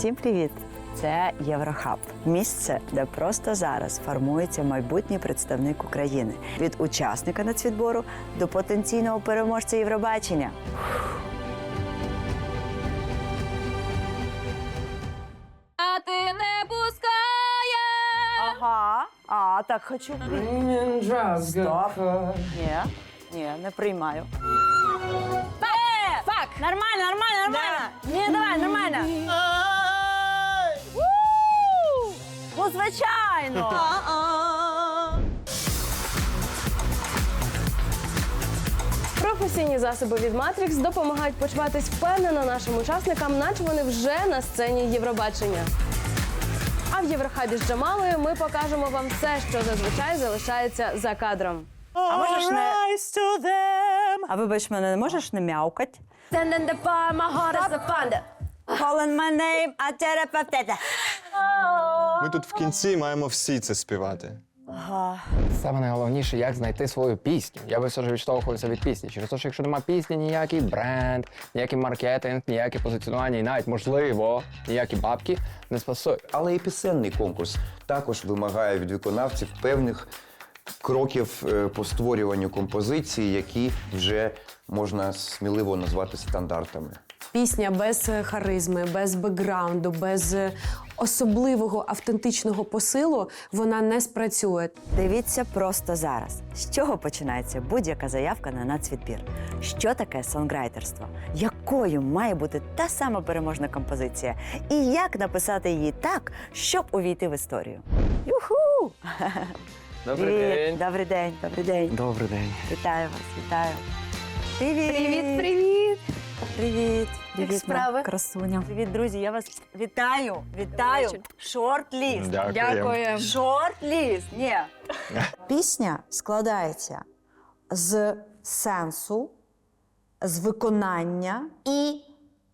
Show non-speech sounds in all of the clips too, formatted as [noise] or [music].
Всім привіт! Це Єврохаб. Місце, де просто зараз формується майбутній представник України від учасника нацвідбору до потенційного переможця Євробачення. А ти не пускає. Ага, а так хочу. Стоп. Ні, ні, не приймаю. Фак! Нормально, нормально, нормально. Ні, давай, нормально. Ну, звичайно. Професійні засоби від Matrix допомагають почуватись впевнено нашим учасникам, наче вони вже на сцені Євробачення. А в Єврохабі з Джамалою ми покажемо вам все, що зазвичай залишається за кадром. А можеш не... А вибач мене, не можеш не мяукать? Calling my name, а терапевтета. Ми тут в кінці маємо всі це співати. Саме найголовніше, як знайти свою пісню. Я би все ж відштовхувався від пісні. Через те, що якщо немає пісні, ніякий бренд, ніякий маркетинг, ніяке позиціонування, і навіть можливо, ніякі бабки не спасують. Але і пісенний конкурс також вимагає від виконавців певних кроків е, по створюванню композиції, які вже можна сміливо назвати стандартами. Пісня без е, харизми, без бекграунду, без е, особливого автентичного посилу вона не спрацює. Дивіться просто зараз. З чого починається будь-яка заявка на нацвідбір? Що таке сонграйтерство? Якою має бути та сама переможна композиція? І як написати її так, щоб увійти в історію? Юху! [laughs] Добрий Привіт! день. Добрий день, добрий день. Добрий день. Вітаю вас, вітаю. Привіт! Привіт, привіт! Привіт! Привіт, справи? красуня. Привіт, друзі, я вас вітаю, вітаю. Шорт-ліст. Дякую. Шорт-ліст. Ні. [laughs] Пісня складається з сенсу, з виконання і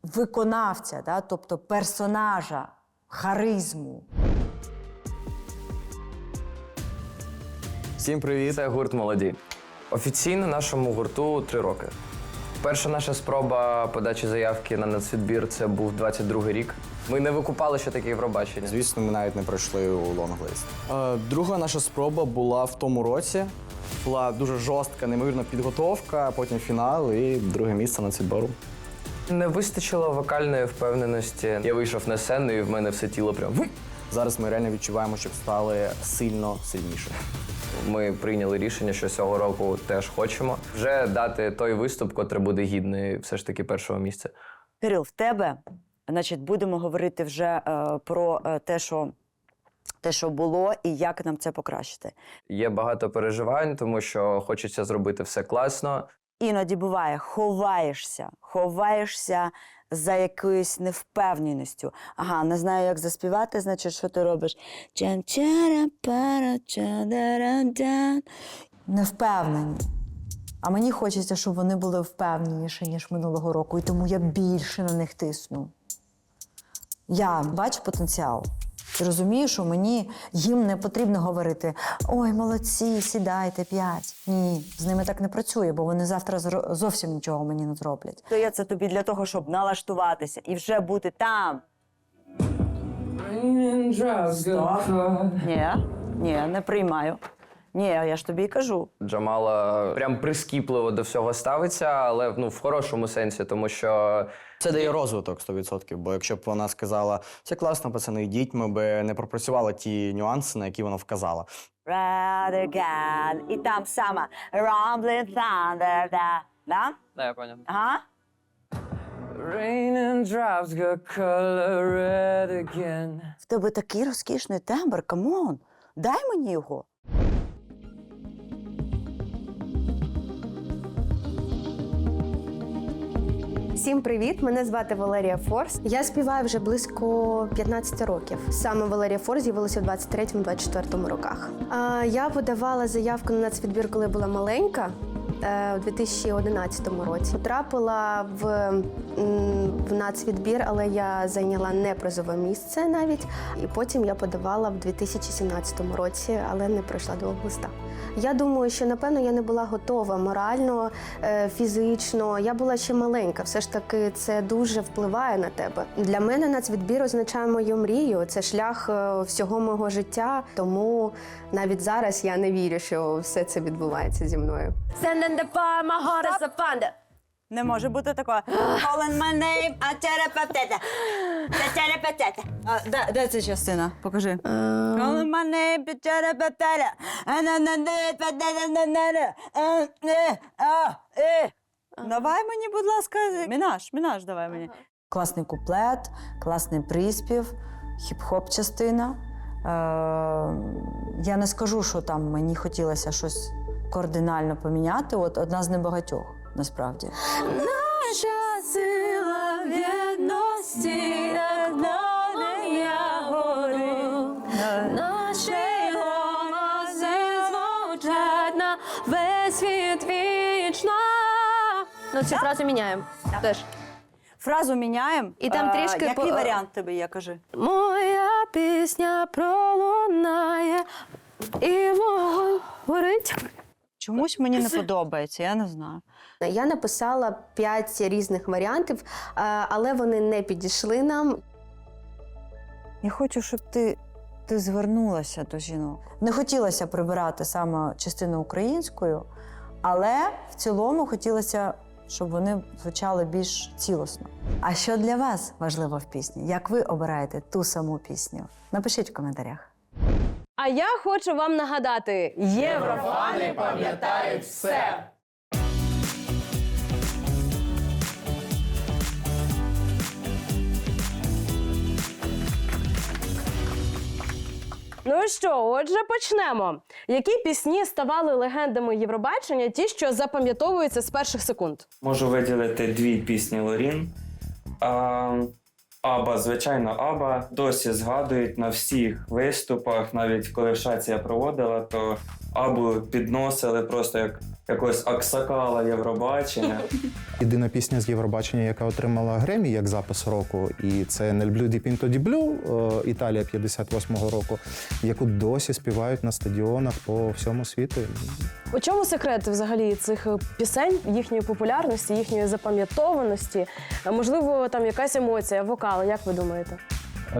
виконавця, да? тобто персонажа, харизму. Всім привіт! Це гурт молоді. Офіційно нашому гурту три роки. Перша наша спроба подачі заявки на нацвідбір це був 22-й рік. Ми не викупали, що таке Євробачення. Звісно, ми навіть не пройшли у лонглист. Е, Друга наша спроба була в тому році. Була дуже жорстка, неймовірна підготовка, потім фінал і друге місце на відбору. Не вистачило вокальної впевненості. Я вийшов на сцену, і в мене все тіло прям. Зараз ми реально відчуваємо, щоб стали сильно сильніше. Ми прийняли рішення, що цього року теж хочемо вже дати той виступ, котрий буде гідний все ж таки першого місця. Кирил, в тебе, значить, будемо говорити вже е, про е, те, що. Те, що було, і як нам це покращити. Є багато переживань, тому що хочеться зробити все класно. Іноді буває, ховаєшся, ховаєшся за якоюсь невпевненістю. Ага, не знаю, як заспівати, значить, що ти робиш? Невпевнені. А мені хочеться, щоб вони були впевненіші, ніж минулого року, і тому я більше на них тисну. Я бачу потенціал. І розумію, що мені їм не потрібно говорити: ой, молодці, сідайте п'ять. Ні, з ними так не працює, бо вони завтра зовсім нічого мені не зроблять. То я це тобі для того, щоб налаштуватися і вже бути там. Ні, ні, не приймаю. Ні, я ж тобі і кажу. Джамала прям прискіпливо до всього ставиться, але ну в хорошому сенсі, тому що Це дає розвиток 100%, бо якщо б вона сказала, все класно, пацани, йдіть, ми би не пропрацювали ті нюанси, на які вона вказала. Rather God. І там сама Rumbling Thunder. Да? Да? Да, я поняв. Ага. Rain and drops got color red again. В тебе такий розкішний тембр, камон. Дай мені його. Всім привіт! Мене звати Валерія Форс. Я співаю вже близько 15 років. Саме Валерія Форс з'явилася в 23-24 роках. Я подавала заявку на нацвідбір, коли була маленька. Е, у 2011 році. Потрапила в, в нацвідбір, але я зайняла не призове місце навіть. І потім я подавала в 2017 році, але не пройшла до облиста. Я думаю, що напевно я не була готова морально, е, фізично. Я була ще маленька. Все ж таки, це дуже впливає на тебе. Для мене нацвідбір означає мою мрію. Це шлях е, всього мого життя. Тому навіть зараз я не вірю, що все це відбувається зі мною. Не може бути такого. Calling my name, а терапевтета. Це терапевтета. А, де, де ця частина? Покажи. Calling my name, а терапевтета. А на на на на на на на на а, е, а, е. Давай мені, будь ласка, мінаш, мінаш давай мені. Класний куплет, класний приспів, хіп-хоп частина. Е, я не скажу, що там мені хотілося щось кардинально поміняти. От одна з небагатьох, насправді. Наша сила в єдності, я горю. Наші голоси звучать на весь світ вічно. Ну, цю фразу міняємо. Теж. Фразу міняємо. І там трішки Який по- варіант тобі є, кажи? Моя пісня пролунає і вогонь горить. Чомусь мені не подобається, я не знаю. Я написала п'ять різних варіантів, але вони не підійшли нам. Я хочу, щоб ти, ти звернулася до жінок. Не хотілося прибирати саме частину українською, але в цілому хотілося, щоб вони звучали більш цілосно. А що для вас важливо в пісні? Як ви обираєте ту саму пісню? Напишіть в коментарях. А я хочу вам нагадати: Єврофани пам'ятають все. Ну що, отже, почнемо. Які пісні ставали легендами Євробачення, ті, що запам'ятовуються з перших секунд? Можу виділити дві пісні Лорін. А, Аба, звичайно, Аба досі згадують на всіх виступах, навіть коли в шаці я проводила, то Абу підносили просто як якогось аксакала Євробачення. [laughs] Єдина пісня з Євробачення, яка отримала Гремі як запис року, і це «Nel Blu di Pinto di Blu», е, Італія 58-го року, яку досі співають на стадіонах по всьому світу. У чому секрет взагалі цих пісень, їхньої популярності, їхньої запам'ятованості? Можливо, там якась емоція, вокал, як ви думаєте?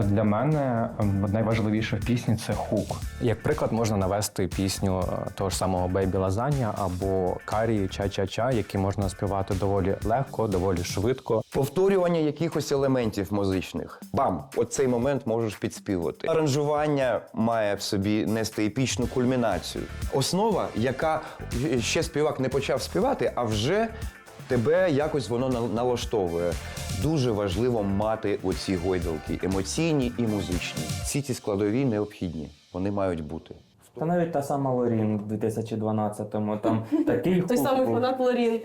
Для мене найважливіше в пісні це хук. Як приклад можна навести пісню е, того ж самого Бейбі Лазання або Карі Ча-Ча-Ча, які можна співати доволі легко, доволі швидко. Повторювання якихось елементів музичних. Бам! Оцей момент можеш підспівати. Аранжування має в собі нести епічну кульмінацію. Основа, яка ще співак не почав співати, а вже тебе якось воно на- налаштовує. Дуже важливо мати оці гойдалки емоційні і музичні. Всі ці складові необхідні. Вони мають бути. Та навіть та сама Лорін в 2012-му там такий хук був. Лорін.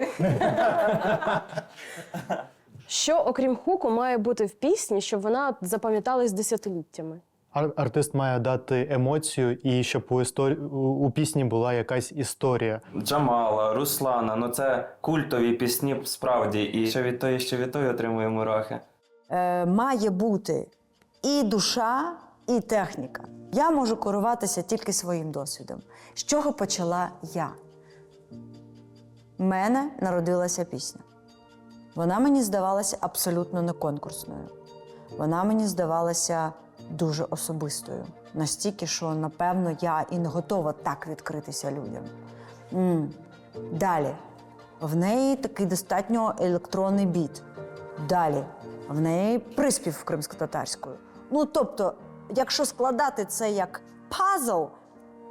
Що, окрім хуку, має бути в пісні, щоб вона запам'яталась десятиліттями? Ар- артист має дати емоцію, і щоб у, історі... у, у пісні була якась історія. Джамала, Руслана, ну це культові пісні справді. І що від тої, що від тої отримує мурахи. Е, має бути і душа, і техніка. Я можу керуватися тільки своїм досвідом. З чого почала я? В мене народилася пісня. Вона мені здавалася абсолютно не конкурсною. Вона мені здавалася дуже особистою. Настільки, що, напевно, я і не готова так відкритися людям. Далі. В неї такий достатньо електронний біт. Далі. В неї приспів кримсько-татарською. Ну, тобто, якщо складати це як пазл,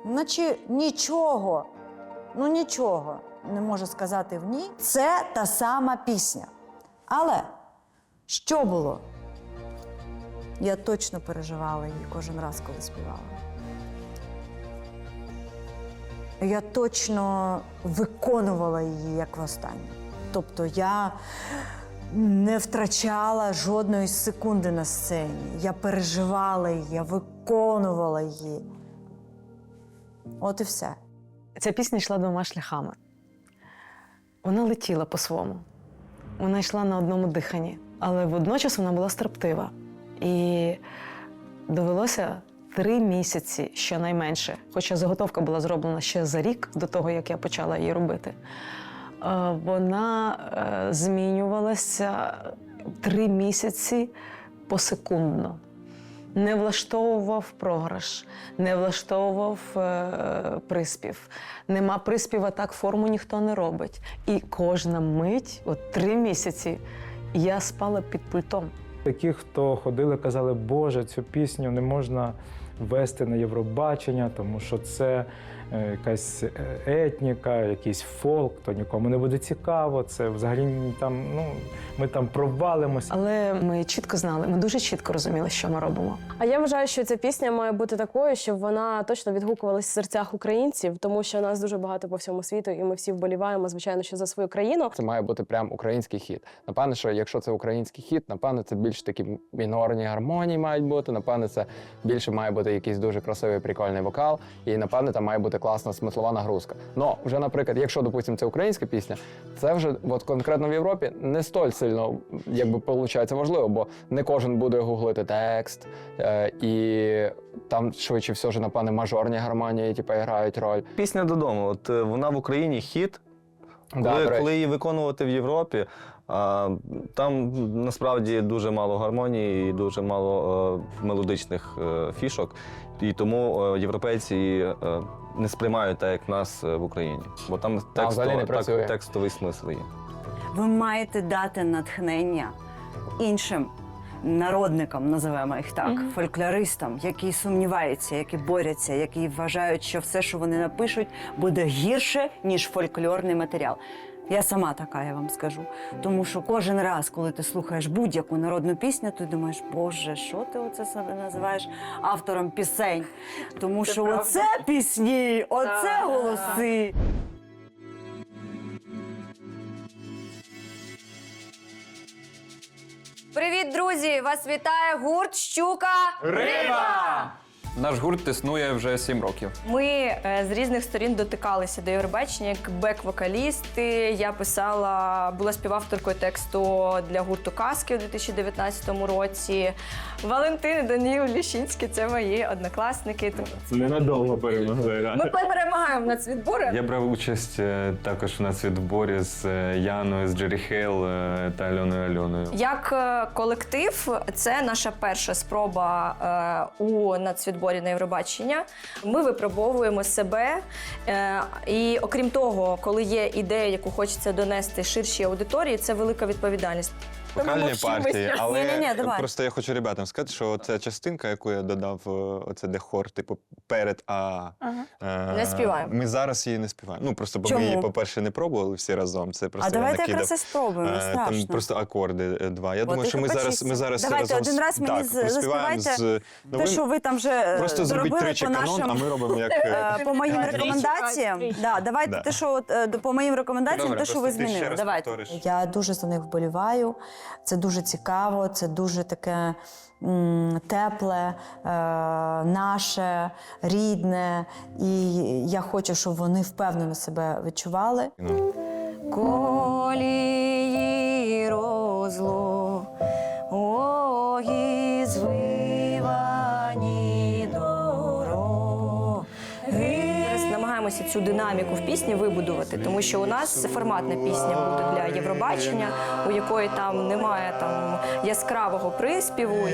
наче нічого, ну нічого не можу сказати в ній. Це та сама пісня. Але що було? Я точно переживала її кожен раз, коли співала. Я точно виконувала її як востаннє. Тобто я не втрачала жодної секунди на сцені. Я переживала її, я виконувала її. От і все. Ця пісня йшла двома шляхами. Вона летіла по-своєму. Вона йшла на одному диханні, але водночас вона була строптива. І довелося три місяці щонайменше, хоча заготовка була зроблена ще за рік до того, як я почала її робити. е, Вона е, змінювалася три місяці посекундно. Не влаштовував програш, не влаштовував е, приспів. Нема приспіва, так форму ніхто не робить. І кожна мить, от три місяці, я спала під пультом. Такі, хто ходили, казали, Боже, цю пісню не можна вести на Євробачення, тому що це якась е, етніка, якийсь фолк, то нікому не буде цікаво. Це взагалі там, ну, ми там провалимося. Але ми чітко знали, ми дуже чітко розуміли, що ми робимо. А я вважаю, що ця пісня має бути такою, щоб вона точно відгукувалась в серцях українців, тому що нас дуже багато по всьому світу, і ми всі вболіваємо, звичайно, що за свою країну. Це має бути прям український хіт. Напевне, що якщо це український хіт, напевне, це більш такі мінорні гармонії мають бути. Напевне, це більше має бути якийсь дуже красивий, прикольний вокал, і напевне там має бути класна смислова нагрузка. Ну вже, наприклад, якщо допустимо, це українська пісня, це вже от конкретно в Європі не столь сильно, якби виходить, важливо, бо не кожен буде гуглити текст, е, і там швидше все ж, напевне, мажорні гармонії, типу, грають роль. Пісня додому. От е, вона в Україні хіт. Да, Коли, до речі. коли її виконувати в Європі, а, там насправді дуже мало гармонії і дуже мало е, мелодичних е, фішок. І тому е, європейці е, не сприймають так, як в нас е, в Україні. Бо там не так, текстовий смисл є. Ви маєте дати натхнення іншим народникам, називаємо їх так, фольклористам, які сумніваються, які борються, які вважають, що все, що вони напишуть, буде гірше, ніж фольклорний матеріал. Я сама така, я вам скажу. Тому що кожен раз, коли ти слухаєш будь-яку народну пісню, ти думаєш, Боже, що ти оце себе називаєш автором пісень? Тому що оце пісні, оце голоси. Привіт, друзі! Вас вітає гурт Щука Риба! Наш гурт існує вже сім років. Ми е, з різних сторін дотикалися до Євробачення як бек-вокалісти. Я писала, була співавторкою тексту для гурту Каски у 2019 році. Валентин і Даніл Ліщинський це мої однокласники. Ненадовго перемогли. Ми перемагаємо нацвідбори. Я брав участь е, також у нацвідборі з е, Яною, з Джері Хейл е, та Альоною Альоною. Як е, колектив, це наша перша спроба е, у нацвідборі на Євробачення. Ми випробовуємо себе. Е, і окрім того, коли є ідея, яку хочеться донести ширшій аудиторії, це велика відповідальність. Вокальні партії, але Ні-ні-ні, давай. просто я хочу ребятам сказати, що ця частинка, яку я додав, е, оце де хор, типу перед А. е, Не співаємо. Ми зараз її не співаємо. Ну просто бо Чому? ми її, по-перше, не пробували всі разом. Це просто А я давайте накидав. якраз і спробуємо, Е, страшно. Там просто акорди е, два. Я От думаю, що ми зараз, ми зараз Давайте разом з- один раз мені так, з- поспіваємо заспівайте з Те, новим. що ви там вже е, Просто зробіть зробили тричі по канон, нашим, а ми робимо як. е, е, по моїм Тричі. рекомендаціям. Да, давайте Да. те, що от, е, по моїм рекомендаціям, те, що ви змінили. Давайте. Я дуже за них вболіваю. Це дуже цікаво, це дуже таке тепле, е, наше, рідне. І я хочу, щоб вони впевнено себе відчували. Колії розло, намагаємося цю динаміку в пісні вибудувати, тому що у нас форматна пісня буде для Євробачення, у якої там немає там яскравого приспіву.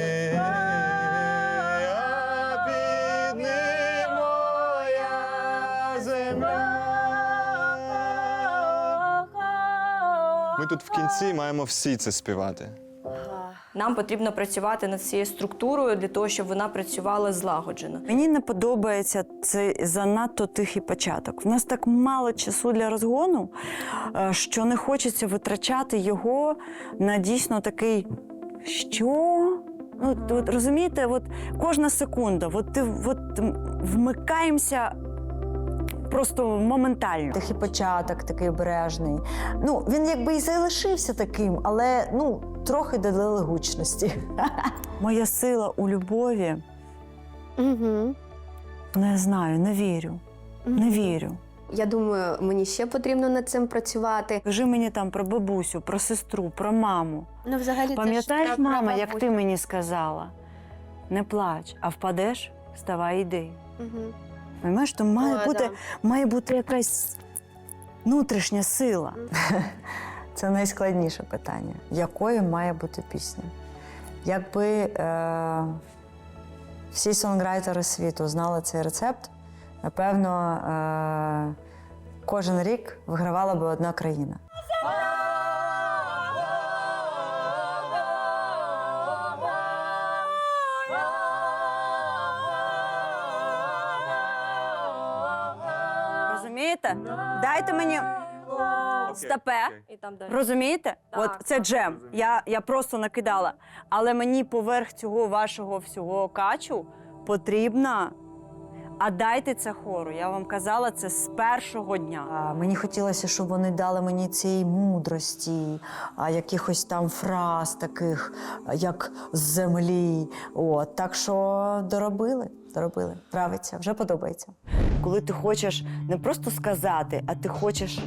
Ми тут в кінці маємо всі це співати. Нам потрібно працювати над цією структурою для того, щоб вона працювала злагоджено. Мені не подобається цей занадто тихий початок. В нас так мало часу для розгону, е, що не хочеться витрачати його на дійсно такий що? Ну, от- от, розумієте, от кожна секунда, от ти от вмикаємося просто моментально. Тихий початок, такий обережний. Ну, він якби і залишився таким, але ну, трохи додали гучності. [laughs] Моя сила у любові. Угу. Не знаю, не вірю. Не вірю. Я думаю, мені ще потрібно над цим працювати. Кажи мені там про бабусю, про сестру, про маму. Ну, взагалі, це ж Пам'ятаєш, про мама, як ти мені сказала? Не плач, а впадеш, вставай, йди. Мгм. Понимаєш, то має О, бути, да. має бути якась внутрішня сила. Це найскладніше питання. Якою має бути пісня? Якби е, всі сонграйтери світу знали цей рецепт, напевно, е, кожен рік вигравала би одна країна. Розумієте? Дайте мені стопе. І там далі. Розумієте? Так, От це джем. Я, я просто накидала. Але мені поверх цього вашого всього качу потрібна. А дайте це хору. Я вам казала це з першого дня. А, Мені хотілося, щоб вони дали мені цієї мудрості, а, якихось там фраз таких, а, як з землі. От, так що доробили, доробили. Нравиться, вже подобається. Коли ти хочеш не просто сказати, а ти хочеш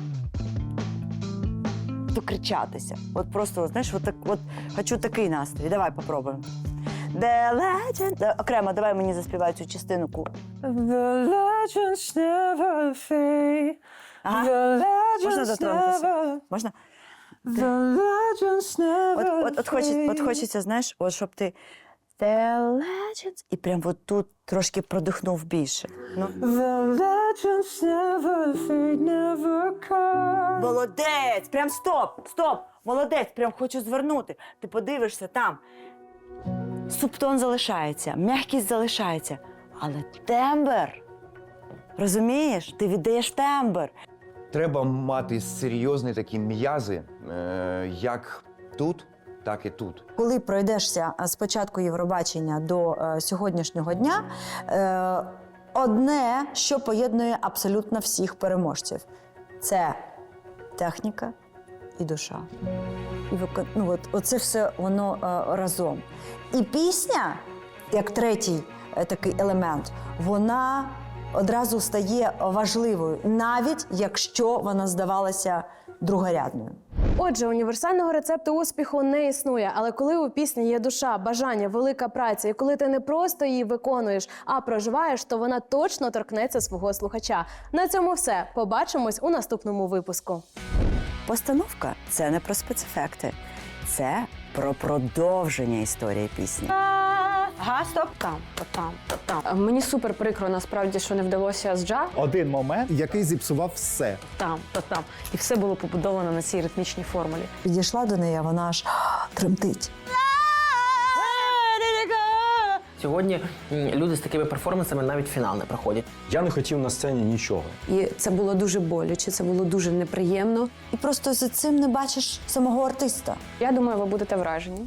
докричатися. От просто, знаєш, от, так, от хочу такий настрій. Давай попробуємо. The legend... Окремо, давай мені заспівай цю частинку. The legends never fade. Ага. Можна дотронутися? Можна? The legends never от, от, от, хочеться, от хочеться, знаєш, от щоб ти The legends і прям от тут трошки продихнув більше. Ну. The legends never fade, never come. Молодець! Прям стоп! Стоп! Молодець! Прям хочу звернути. Ти подивишся там. Субтон залишається, м'якість залишається, але тембр. Розумієш? Ти віддаєш тембр. Треба мати серйозні такі м'язи, е, як тут, так і тут. Коли пройдешся а, з початку Євробачення до е, сьогоднішнього дня, е, одне, що поєднує абсолютно всіх переможців, це техніка і душа. І ну, от, оце все воно е, разом. І пісня, як третій е, такий елемент, вона одразу стає важливою, навіть якщо вона здавалася другорядною. Отже, універсального рецепту успіху не існує, але коли у пісні є душа, бажання, велика праця, і коли ти не просто її виконуєш, а проживаєш, то вона точно торкнеться свого слухача. На цьому все. Побачимось у наступному випуску. Постановка це не про спецефекти, це про продовження історії пісні. Ага, стоп. Там, там, там. Мені супер прикро, насправді, що не вдалося з джа. Один момент, який зіпсував все. Там, та там. І все було побудовано на цій ритмічній формулі. Підійшла до неї, а вона аж тремтить. Сьогодні люди з такими перформансами навіть фінал не проходять. Я не хотів на сцені нічого. І це було дуже боляче, це було дуже неприємно. І просто за цим не бачиш самого артиста. Я думаю, ви будете вражені.